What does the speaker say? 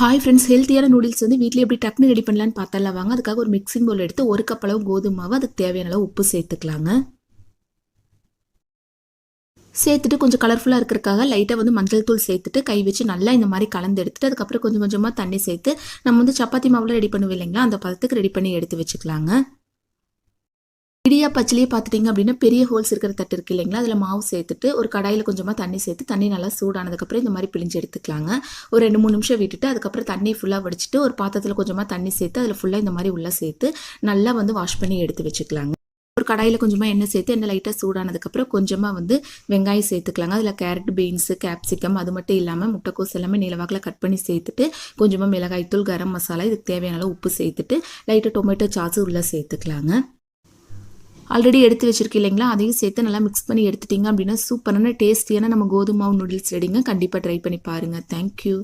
Hi friends ஹெல்த்தியான noodles வந்து வீட்டில் எப்படி டக்குனு ரெடி பண்ணலான்னு பார்த்தல வாங்க. அதுக்காக ஒரு மிக்சிங் பவுல் எடுத்து ஒரு கப் அளவு கோதுமை மாவு அதுக்கு தேவையான அளவு உப்பு சேர்த்துக்கலாங்க. சேர்த்துட்டு கொஞ்சம் கலர்ஃபுல்லாக இருக்கிறதுக்காக லைட்டாக வந்து மஞ்சள் தூள் சேர்த்துட்டு கை வச்சு நல்லா இந்த மாதிரி கலந்து எடுத்துட்டு அதுக்கப்புறம் கொஞ்சம் கொஞ்சமாக தண்ணி சேர்த்து நம்ம வந்து சப்பாத்தி மாவுல ரெடி பண்ணுவோம் இல்லைங்களா? அந்த பதத்துக்கு ரெடி பண்ணி எடுத்து வச்சுக்கலாங்க. இடியா பச்சிலேயே பார்த்துட்டிங்க அப்படின்னா பெரிய ஹோல்ஸ் இருக்கிற தட்டு இருக்கு இல்லைங்களா? அதில் மாவு சேர்த்துட்டு ஒரு கடாயில் கொஞ்சமாக தண்ணி சேர்த்து தண்ணி நல்லா சூடானதுக்கப்புறம் இந்த மாதிரி பிழிஞ்சு எடுத்துக்கலாங்க. ஒரு ரெண்டு மூணு நிமிஷம் விட்டுட்டு அதுக்கப்புறம் தண்ணி ஃபுல்லாக வடிச்சிட்டு ஒரு பாத்திரத்தில் கொஞ்சமாக தண்ணி சேர்த்து அதில் ஃபுல்லாக இந்த மாதிரி உள்ளே சேர்த்து நல்லா வந்து வாஷ் பண்ணி எடுத்து வச்சுக்கலாங்க. ஒரு கடாயில் கொஞ்சமாக எண்ணெய் சேர்த்து எண்ணெய் லைட்டாக சூடானதுக்கப்புறம் கொஞ்சமாக வந்து வெங்காயம் சேர்த்துக்கலாங்க. அதில் கேரட் பீன்ஸு கேப்சிகம் அது மட்டும் இல்லாமல் முட்டைக்கோஸ் எல்லாமே நீளவாக்கில் கட் பண்ணி சேர்த்துட்டு கொஞ்சமாக மிளகாய்த்தூள் கரம் மசாலா இதுக்கு தேவையான உப்பு சேர்த்துட்டு லைட்டாக டொமேட்டோ சாஸு உள்ளே சேர்த்துக்கலாங்க. ஆல்ரெடி எடுத்து வச்சிருக்கீங்க இல்லைங்களா? அதையும் சேர்த்து நல்லா மிக்ஸ் பண்ணி எடுத்துட்டீங்க அப்படின்னா சூப்பரான டேஸ்டியான நம்ம கோதுமாவு நூடுல்ஸ் ரெடிங்க கண்டிப்பாக ட்ரை பண்ணி பாருங்கள் தேங்க்யூ